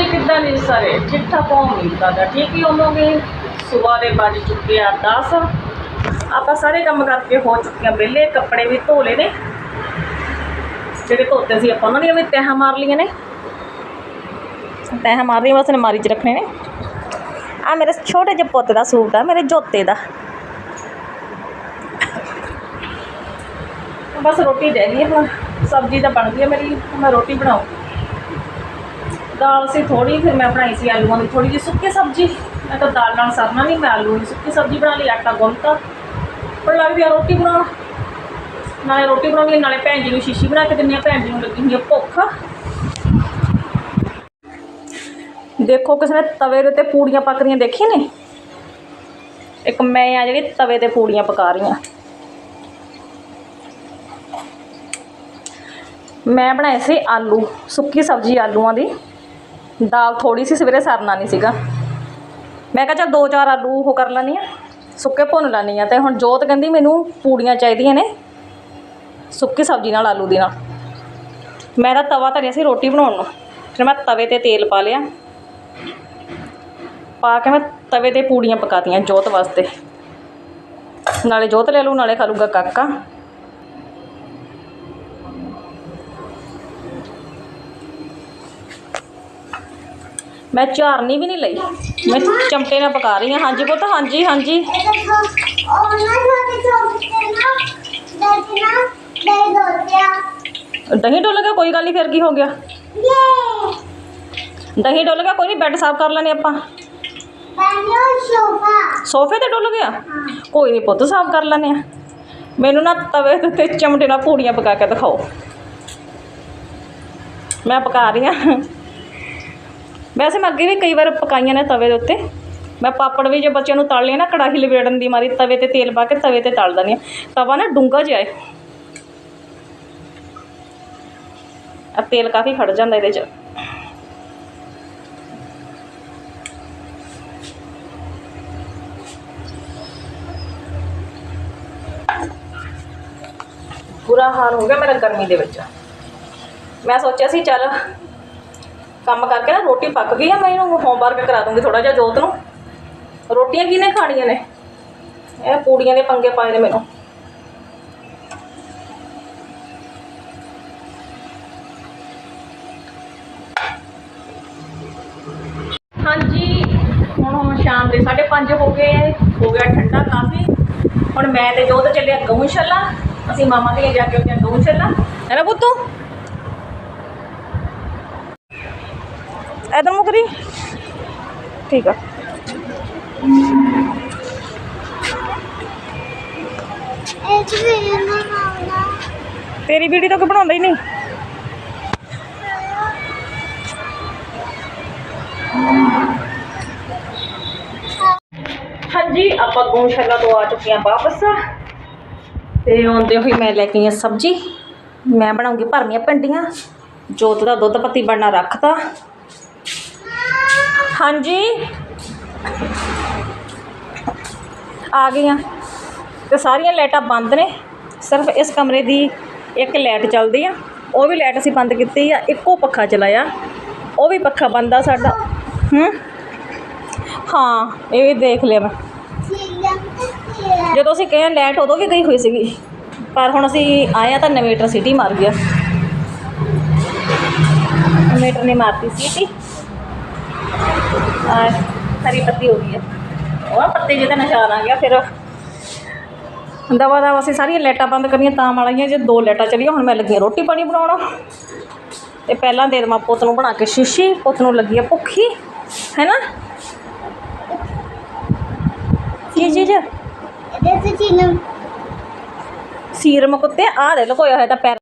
ਹਾਂਜੀ, ਕਿੱਦਾਂ ਨਹੀਂ ਸਾਰੇ? ਠੀਕ ਠਾਕ ਹੋ? ਉਮੀਦ ਠੀਕ ਹੀ ਹੋਵੋਗੇ। ਸਵੇਰ ਦੇ ਵੱਜ ਚੁੱਕੇ ਆ 10 ਆਪਾਂ ਸਾਰੇ ਕੰਮ ਕਰਕੇ ਹੋ ਚੁੱਕੇ ਆ ਵਿਹਲੇ, ਕੱਪੜੇ ਵੀ ਧੋ ਲਏ ਨੇ। ਜਿਹੜੇ ਧੋਤੇ ਸੀ ਆਪਾਂ ਉਹਨਾਂ ਦੀਆਂ ਵੀ ਤਹਿਾਂ ਮਾਰ ਲਈਆਂ ਨੇ। ਤਹਿ ਮਾਰ ਲਈਆਂ ਬਸ ਅਲਮਾਰੀ 'ਚ ਰੱਖਣੇ ਨੇ। ਆ ਮੇਰੇ ਛੋਟੇ ਜਿਹੇ ਪੁੱਤ ਦਾ ਸੂਟ ਆ, ਮੇਰੇ ਜੋਤੇ ਦਾ। ਬਸ ਰੋਟੀ ਰਹਿ ਗਈ ਹੁਣ ਸਬਜ਼ੀ ਤਾਂ ਬਣ ਗਈ ਹੈ ਮੇਰੀ ਮੈਂ ਰੋਟੀ ਬਣਾਉ ਦਾਲ ਸੀ ਥੋੜੀ ਫਿਰ ਮੈਂ ਬਣਾਈ ਸੀ ਆਲੂਆਂ ਦੀ ਥੋੜੀ ਜਿਹੀ ਸੁੱਕੀ ਸਬਜ਼ੀ। ਮੈਂ ਤਾਂ ਦਾਲ ਨਾਲ ਸਰਨਾ ਨਹੀਂ, ਮੈਂ ਆਲੂ ਦੀ ਸੁੱਕੀ ਸਬਜ਼ੀ ਬਣਾ ਲਈ, ਆਟਾ ਗੁੰਨਤਾ ਪਰ ਲੱਗਦੀ ਆ ਰੋਟੀ ਬਣਾਉਣ। ਨਾਲੇ ਰੋਟੀ ਬਣਾਉਣ ਲਈ ਨਾਲੇ ਭੈਣ ਜੀ ਨੂੰ ਸ਼ੀਸ਼ੀ ਬਣਾ ਕੇ ਦਿੰਦੀ ਆ ਭੈਣ ਜੀ ਨੂੰ ਲੱਗੀ ਹੋਈ ਆ ਭੁੱਖ। ਦੇਖੋ ਕਿਸੇ ਨੇ ਤਵੇ ਦੇ ਉੱਤੇ ਪੂੜੀਆਂ ਪੱਕ ਰਹੀਆਂ ਦੇਖੀਆਂ ਨੇ? ਇੱਕ ਮੈਂ ਆ ਜਿਹੜੀ ਤਵੇ ਤੇ ਪੂੜੀਆਂ ਪਕਾ ਰਹੀ ਹਾਂ। ਮੈਂ ਬਣਾਏ ਸੀ ਆਲੂ, ਸੁੱਕੀ ਸਬਜ਼ੀ ਆਲੂਆਂ ਦੀ। ਦਾਲ ਥੋੜੀ ਸੀ, ਸਵੇਰੇ ਸਰਨਾ ਨਹੀਂ ਸੀਗਾ। ਮੈਂ ਕਿਹਾ ਚੱਲ ਦੋ ਚਾਰ ਆਲੂ ਉਹ ਕਰ ਲੈਣੀ ਆ ਸੁੱਕੇ ਭੁੰਨ ਲੈਣੀ ਆ ਤੇ ਹੁਣ ਜੋਤ ਕਹਿੰਦੀ ਮੈਨੂੰ ਪੂੜੀਆਂ ਚਾਹੀਦੀਆਂ ਨੇ, ਸੁੱਕੀ ਸਬਜ਼ੀ ਨਾਲ ਆਲੂ ਦੀ ਨਾਲ। ਮੈਂ ਤਾਂ ਤਵਾ ਧਰਿਆ ਸੀ ਰੋਟੀ ਬਣਾਉਣ ਨੂੰ, ਫਿਰ ਮੈਂ ਤਵੇ ਤੇ ਤੇਲ ਪਾ ਲਿਆ। ਪਾ ਕੇ ਮੈਂ ਤਵੇ ਤੇ ਪੂੜੀਆਂ ਪਕਾਤੀਆਂ ਜੋਤ ਵਾਸਤੇ। ਨਾਲੇ ਜੋਤ ਲੈ ਲੂ ਨਾਲੇ ਖਾ ਲੂਗਾ ਕਾਕਾ। ਮੈਂ ਝਾਰਨੀ ਵੀ ਨਹੀਂ ਲਈ। ਮੈਂ ਚਮਟੇ ਨਾਲ ਪਕਾ ਰਹੀ ਹਾਂ। ਹਾਂਜੀ ਪੁੱਤ, ਹਾਂਜੀ ਹਾਂਜੀ। ਦਹੀਂ ਡੁੱਲ ਗਿਆ, ਕੋਈ ਗੱਲ ਨਹੀਂ ਫਿਰ ਕੀ ਹੋ ਗਿਆ? ਦਹੀਂ ਡੁੱਲ ਗਿਆ, ਕੋਈ ਨਹੀਂ ਬੈੱਡ ਸਾਫ਼ ਕਰ ਲੈਣੇ ਆਪਾਂ। ਸੋਫੇ ਤੇ ਡੁੱਲ ਗਿਆ? ਕੋਈ ਨਹੀਂ ਪੁੱਤ, ਸਾਫ਼ ਕਰ ਲੈਣੇ ਆ ਮੈਨੂੰ ਨਾ ਤਵੇ ਦੇ ਉੱਤੇ ਚਮਟੇ ਨਾਲ ਪੂੜੀਆਂ ਪਕਾ ਕੇ ਦਿਖਾਓ। ਮੈਂ ਪਕਾ ਰਹੀ ਹਾਂ। ਵੈਸੇ ਮੈਂ ਅੱਗੇ ਵੀ ਕਈ ਵਾਰ ਪਕਾਈਆਂ ਨੇ ਤਵੇ ਦੇ ਉੱਤੇ। ਮੈਂ ਪਾਪੜ ਵੀ ਜੇ ਬੱਚਿਆਂ ਨੂੰ ਤਲ ਲਿਆ ਨਾ, ਕੜਾਹੀ ਲਵੇੜਨ ਦੀ ਮਾਰੀ, ਤਵੇ ਤੇ ਤੇਲ ਪਾ ਕੇ ਤਵੇ ਤੇ ਤਲ ਦਿੰਦੀ ਹਾਂ। ਤਵਾ ਨਾ ਡੂੰਘਾ ਜਿਹਾ ਹੈ। ਆ ਤੇਲ ਕਾਫੀ ਖੜ ਜਾਂਦਾ ਇਹਦੇ 'ਚ। ਬੁਰਾ ਹਾਲ ਹੋ ਗਿਆ ਮੇਰਾ ਗਰਮੀ ਦੇ ਵਿੱਚ। ਮੈਂ ਸੋਚਿਆ ਸੀ, ਚੱਲ ਕੰਮ ਕਰਕੇ ਨਾ ਰੋਟੀ ਪੱਕ ਗਈ ਆ ਮੈਂ ਇਹਨੂੰ ਹੋਮਵਰਕ ਕਰਾ ਦੂੰਗੀ ਥੋੜਾ ਜਿਹਾ ਜੋਤ ਨੂੰ। ਰੋਟੀਆਂ ਕਿਹਨੇ ਖਾਣੀਆਂ ਨੇ? ਇਹ ਪੂੜੀਆਂ ਦੇ ਪੰਗੇ ਪਾਏ ਨੇ ਮੈਨੂੰ। ਹਾਂਜੀ ਹੁਣ ਸ਼ਾਮ ਦੇ 5:30 ਹੋ ਗਏ ਹੈ। ਗਿਆ ਠੰਡਾ ਕਾਫੀ। ਹੁਣ ਮੈਂ ਤੇ ਜੋਤ ਚੱਲਿਆ ਗਊਸ਼ਾਲਾ। ਅਸੀਂ ਮਾਮਾ ਦੇ ਜਾ ਕੇ ਹਾਂ ਗਊਸ਼ਾਲਾ। ਹੈ ਨਾ ਪੁੱਤੂ। ਇਧਰ ਮੁਕਰੀ ਠੀਕ ਆ। ਤੇਰੀ ਵੀਡੀਓ ਤਾਂ ਕੋਈ ਬਣਾਉਂਦਾ ਹੀ ਨਹੀਂ। ਹਾਂਜੀ, ਆਪਾਂ ਗਊਸ਼ਾਲਾ ਤੋਂ ਆ ਚੁੱਕੇ ਹਾਂ ਵਾਪਸ। ਤੇ ਆਉਂਦੇ ਹੋਈ ਮੈਂ ਲੈ ਕੇ ਆਈ ਸਬਜ਼ੀ। ਮੈਂ ਬਣਾਉਂਗੀ ਭਰਮੀਆਂ ਭਿੰਡੀਆਂ। ਜੋਤ ਦਾ ਦੁੱਧ ਪੱਤੀ ਬਣਨਾ ਰੱਖਤਾ। ਹਾਂਜੀ। ਆ ਗਈਆਂ। ਤੇ ਸਾਰੀਆਂ ਲਾਈਟਾਂ ਬੰਦ ਨੇ। ਸਿਰਫ ਇਸ ਕਮਰੇ ਦੀ ਇੱਕ ਲਾਈਟ ਚੱਲਦੀ ਆ। ਉਹ ਵੀ ਲਾਈਟ ਅਸੀਂ ਬੰਦ ਕੀਤੀ ਆ। ਇੱਕੋ ਪੱਖਾ ਚਲਾਇਆ। ਉਹ ਵੀ ਪੱਖਾ ਬੰਦ ਆ ਸਾਡਾ। ਹੂੰ। ਹਾਂ, ਇਹ ਵੀ ਦੇਖ ਲਿਆ ਮੈਂ। ਜਦੋਂ ਅਸੀਂ ਕਿਹਾ ਲਾਈਟ ਉਦੋਂ ਵੀ ਗਈ ਹੋਈ ਸੀਗੀ। ਪਰ ਹੁਣ ਅਸੀਂ ਆਏ ਆ ਤਾਂ ਇਨਵੇਟਰ ਸਿਟੀ ਮਾਰ ਗਿਆ। ਨਵੇਟਰ ਨੇ ਮਾਰਤੀ ਸਿਟੀ। ਹਰੀ ਪੱਤੀ ਹੋ ਗਈ ਹੈ ਉਹ ਪੱਤੇ ਜਿਹਦਾ ਨਿਸ਼ਾਨ ਆ ਗਿਆ ਫਿਰ ਦਵਾ ਦਵਾ ਅਸੀਂ ਸਾਰੀਆਂ ਲਾਈਟਾਂ ਬੰਦ ਕਰੀਆਂ ਤਾਂ ਵਾਲੀਆਂ ਜੇ ਦੋ ਲਾਈਟਾਂ ਚਲੀਆਂ ਹੁਣ ਮੈਂ ਲੱਗੀ ਰੋਟੀ ਪਾਣੀ ਬਣਾਉਣਾ। ਤੇ ਪਹਿਲਾਂ ਦੇ ਦੇਵਾਂ ਪੁੱਤ ਨੂੰ ਬਣਾ ਕੇ ਸ਼ੀਸ਼ੀ ਪੁੱਤ ਨੂੰ ਲੱਗੀ ਆ ਭੁੱਖੀ ਹੈ ਨਾ ਇਹਦੇ ਚ ਸੀਲਮ ਸੀਰਮ ਕੁੱਤੇ ਆ ਦੇ ਲਕੋਇਆ ਹੋਇਆ ਤਾਂ ਪੈਰ